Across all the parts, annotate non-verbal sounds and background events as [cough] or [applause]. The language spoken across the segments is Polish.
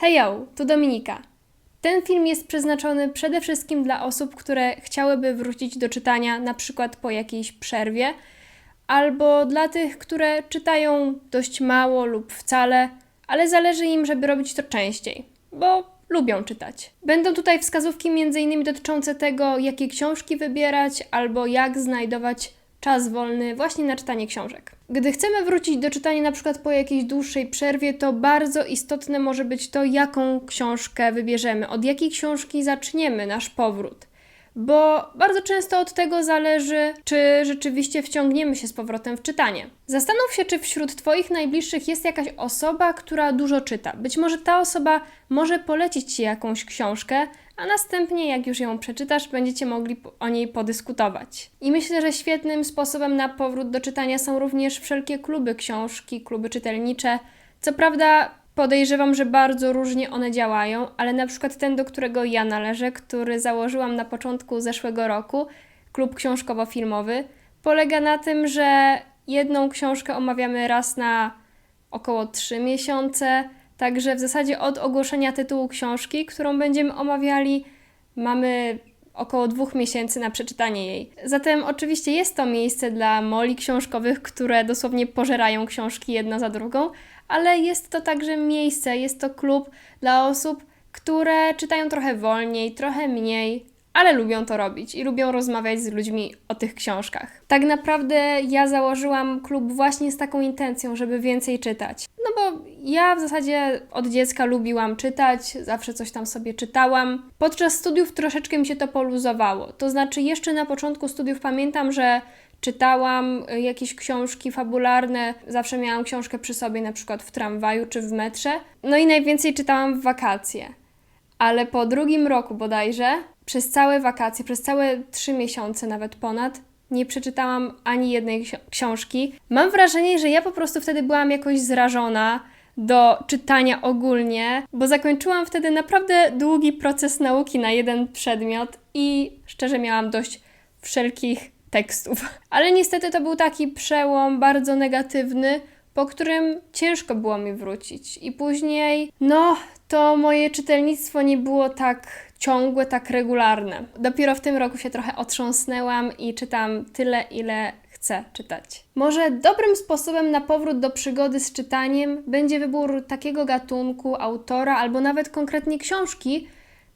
Hejo, tu Dominika. Ten film jest przeznaczony przede wszystkim dla osób, które chciałyby wrócić do czytania na przykład po jakiejś przerwie, albo dla tych, które czytają dość mało lub wcale, ale zależy im, żeby robić to częściej, bo lubią czytać. Będą tutaj wskazówki m.in. dotyczące tego, jakie książki wybierać, albo jak znajdować czas wolny właśnie na czytanie książek. Gdy chcemy wrócić do czytania na przykład po jakiejś dłuższej przerwie, to bardzo istotne może być to, jaką książkę wybierzemy, od jakiej książki zaczniemy nasz powrót. Bo bardzo często od tego zależy, czy rzeczywiście wciągniemy się z powrotem w czytanie. Zastanów się, czy wśród Twoich najbliższych jest jakaś osoba, która dużo czyta. Być może ta osoba może polecić Ci jakąś książkę, a następnie, jak już ją przeczytasz, będziecie mogli o niej podyskutować. I myślę, że świetnym sposobem na powrót do czytania są również wszelkie kluby książki, kluby czytelnicze. Co prawda, podejrzewam, że bardzo różnie one działają, ale na przykład ten, do którego ja należę, który założyłam na początku zeszłego roku, klub książkowo-filmowy, polega na tym, że jedną książkę omawiamy raz na około 3 miesiące. Także w zasadzie od ogłoszenia tytułu książki, którą będziemy omawiali, mamy około dwóch miesięcy na przeczytanie jej. Zatem oczywiście jest to miejsce dla moli książkowych, które dosłownie pożerają książki jedna za drugą, ale jest to także miejsce, jest to klub dla osób, które czytają trochę wolniej, trochę mniej, ale lubią to robić i lubią rozmawiać z ludźmi o tych książkach. Tak naprawdę ja założyłam klub właśnie z taką intencją, żeby więcej czytać. No bo ja w zasadzie od dziecka lubiłam czytać, zawsze coś tam sobie czytałam. Podczas studiów troszeczkę mi się to poluzowało. To znaczy, jeszcze na początku studiów pamiętam, że czytałam jakieś książki fabularne, zawsze miałam książkę przy sobie, na przykład w tramwaju czy w metrze. No i najwięcej czytałam w wakacje. Ale po drugim roku bodajże, przez całe wakacje, przez całe trzy miesiące, nawet ponad, nie przeczytałam ani jednej ksi- książki. Mam wrażenie, że ja po prostu wtedy byłam jakoś zrażona do czytania ogólnie, bo zakończyłam wtedy naprawdę długi proces nauki na jeden przedmiot i szczerze miałam dość wszelkich tekstów. [laughs] Ale niestety to był taki przełom bardzo negatywny, po którym ciężko było mi wrócić. I później, no, to moje czytelnictwo nie było tak ciągłe, tak regularne. Dopiero w tym roku się trochę otrząsnęłam i czytam tyle, ile chcę czytać. Może dobrym sposobem na powrót do przygody z czytaniem będzie wybór takiego gatunku, autora albo nawet konkretnie książki,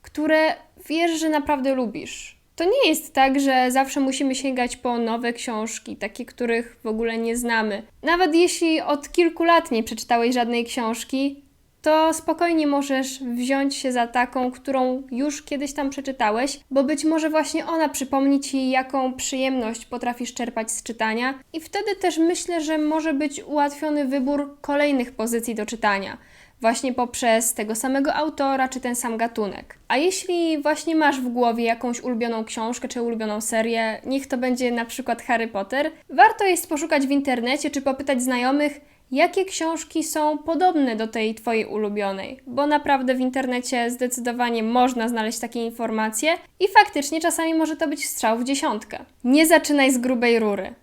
które wiesz, że naprawdę lubisz. To nie jest tak, że zawsze musimy sięgać po nowe książki, takie, których w ogóle nie znamy. Nawet jeśli od kilku lat nie przeczytałeś żadnej książki, to spokojnie możesz wziąć się za taką, którą już kiedyś tam przeczytałeś, bo być może właśnie ona przypomni ci, jaką przyjemność potrafisz czerpać z czytania, i wtedy też myślę, że może być ułatwiony wybór kolejnych pozycji do czytania właśnie poprzez tego samego autora czy ten sam gatunek. A jeśli właśnie masz w głowie jakąś ulubioną książkę czy ulubioną serię, niech to będzie na przykład Harry Potter, warto jest poszukać w internecie czy popytać znajomych, jakie książki są podobne do tej Twojej ulubionej, bo naprawdę w internecie zdecydowanie można znaleźć takie informacje i faktycznie czasami może to być strzał w dziesiątkę. Nie zaczynaj z grubej rury.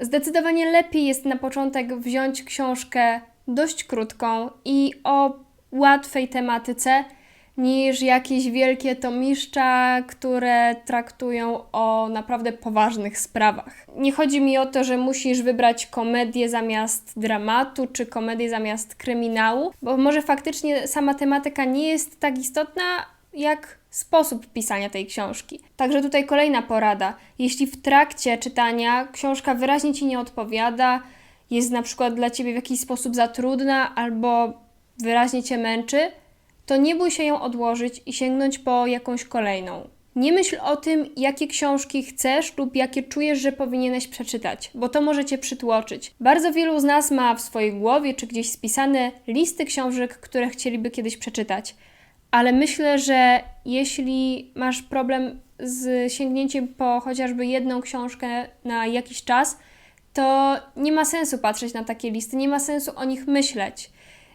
Zdecydowanie lepiej jest na początek wziąć książkę dość krótką i o łatwej tematyce niż jakieś wielkie tomiszcza, które traktują o naprawdę poważnych sprawach. Nie chodzi mi o to, że musisz wybrać komedię zamiast dramatu, czy komedię zamiast kryminału, bo może faktycznie sama tematyka nie jest tak istotna, jak sposób pisania tej książki. Także tutaj kolejna porada. Jeśli w trakcie czytania książka wyraźnie ci nie odpowiada, jest na przykład dla ciebie w jakiś sposób za trudna albo wyraźnie cię męczy, to nie bój się ją odłożyć i sięgnąć po jakąś kolejną. Nie myśl o tym, jakie książki chcesz lub jakie czujesz, że powinieneś przeczytać, bo to może cię przytłoczyć. Bardzo wielu z nas ma w swojej głowie czy gdzieś spisane listy książek, które chcieliby kiedyś przeczytać. Ale myślę, że jeśli masz problem z sięgnięciem po chociażby jedną książkę na jakiś czas, to nie ma sensu patrzeć na takie listy, nie ma sensu o nich myśleć.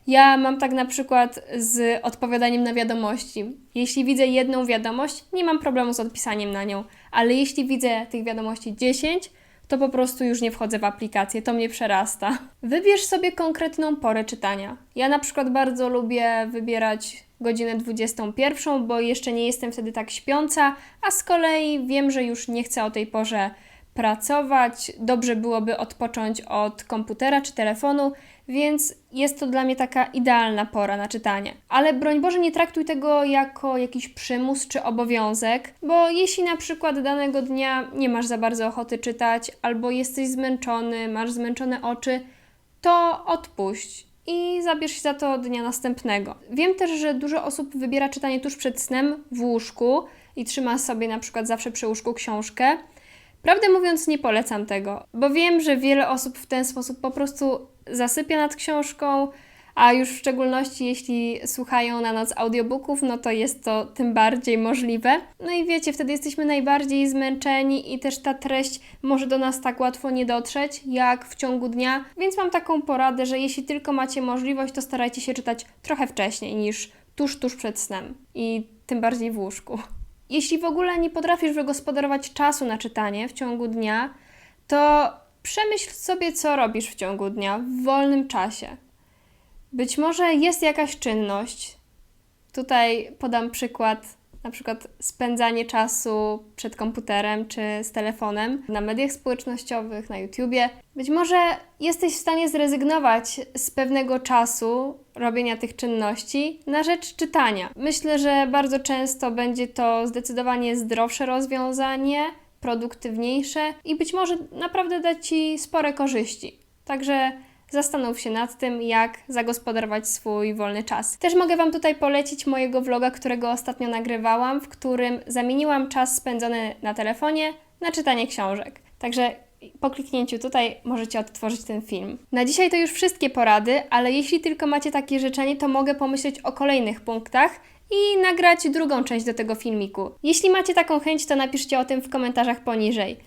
Ja mam tak na przykład z odpowiadaniem na wiadomości. Jeśli widzę jedną wiadomość, nie mam problemu z odpisaniem na nią, ale jeśli widzę tych wiadomości 10, to po prostu już nie wchodzę w aplikację, to mnie przerasta. Wybierz sobie konkretną porę czytania. Ja na przykład bardzo lubię wybierać godzinę 21, bo jeszcze nie jestem wtedy tak śpiąca, a z kolei wiem, że już nie chcę o tej porze pracować. Dobrze byłoby odpocząć od komputera czy telefonu, więc jest to dla mnie taka idealna pora na czytanie. Ale broń Boże, nie traktuj tego jako jakiś przymus czy obowiązek, bo jeśli na przykład danego dnia nie masz za bardzo ochoty czytać, albo jesteś zmęczony, masz zmęczone oczy, to odpuść i zabierz się za to dnia następnego. Wiem też, że dużo osób wybiera czytanie tuż przed snem w łóżku i trzyma sobie na przykład zawsze przy łóżku książkę. Prawdę mówiąc, nie polecam tego, bo wiem, że wiele osób w ten sposób po prostu zasypia nad książką, a już w szczególności jeśli słuchają na noc audiobooków, no to jest to tym bardziej możliwe. No i wiecie, wtedy jesteśmy najbardziej zmęczeni i też ta treść może do nas tak łatwo nie dotrzeć, jak w ciągu dnia. Więc mam taką poradę, że jeśli tylko macie możliwość, to starajcie się czytać trochę wcześniej niż tuż, tuż przed snem i tym bardziej w łóżku. Jeśli w ogóle nie potrafisz wygospodarować czasu na czytanie w ciągu dnia, to przemyśl sobie, co robisz w ciągu dnia w wolnym czasie. Być może jest jakaś czynność. Tutaj podam przykład, na przykład spędzanie czasu przed komputerem czy z telefonem na mediach społecznościowych, na YouTubie. Być może jesteś w stanie zrezygnować z pewnego czasu robienia tych czynności na rzecz czytania. Myślę, że bardzo często będzie to zdecydowanie zdrowsze rozwiązanie, produktywniejsze i być może naprawdę da Ci spore korzyści. Także zastanów się nad tym, jak zagospodarować swój wolny czas. Też mogę Wam tutaj polecić mojego vloga, którego ostatnio nagrywałam, w którym zamieniłam czas spędzony na telefonie na czytanie książek. Także po kliknięciu tutaj możecie odtworzyć ten film. Na dzisiaj to już wszystkie porady, ale jeśli tylko macie takie życzenie, to mogę pomyśleć o kolejnych punktach i nagrać drugą część do tego filmiku. Jeśli macie taką chęć, to napiszcie o tym w komentarzach poniżej.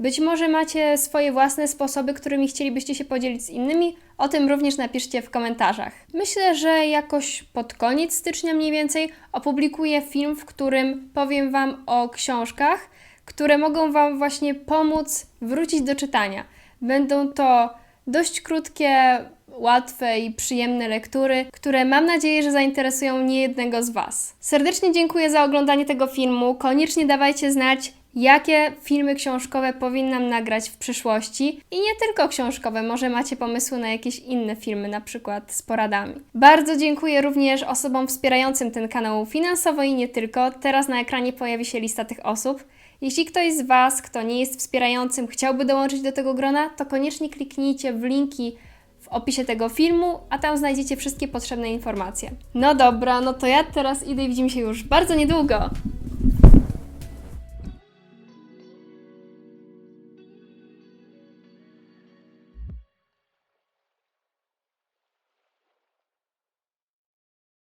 Być może macie swoje własne sposoby, którymi chcielibyście się podzielić z innymi, o tym również napiszcie w komentarzach. Myślę, że jakoś pod koniec stycznia mniej więcej opublikuję film, w którym powiem Wam o książkach, które mogą Wam właśnie pomóc wrócić do czytania. Będą to dość krótkie, łatwe i przyjemne lektury, które mam nadzieję, że zainteresują niejednego z Was. Serdecznie dziękuję za oglądanie tego filmu. Koniecznie dawajcie znać, jakie filmy książkowe powinnam nagrać w przyszłości. I nie tylko książkowe, może macie pomysły na jakieś inne filmy, na przykład z poradami. Bardzo dziękuję również osobom wspierającym ten kanał finansowo i nie tylko. Teraz na ekranie pojawi się lista tych osób. Jeśli ktoś z Was, kto nie jest wspierającym, chciałby dołączyć do tego grona, to koniecznie kliknijcie w linki w opisie tego filmu, a tam znajdziecie wszystkie potrzebne informacje. No dobra, no to ja teraz idę i widzimy się już bardzo niedługo.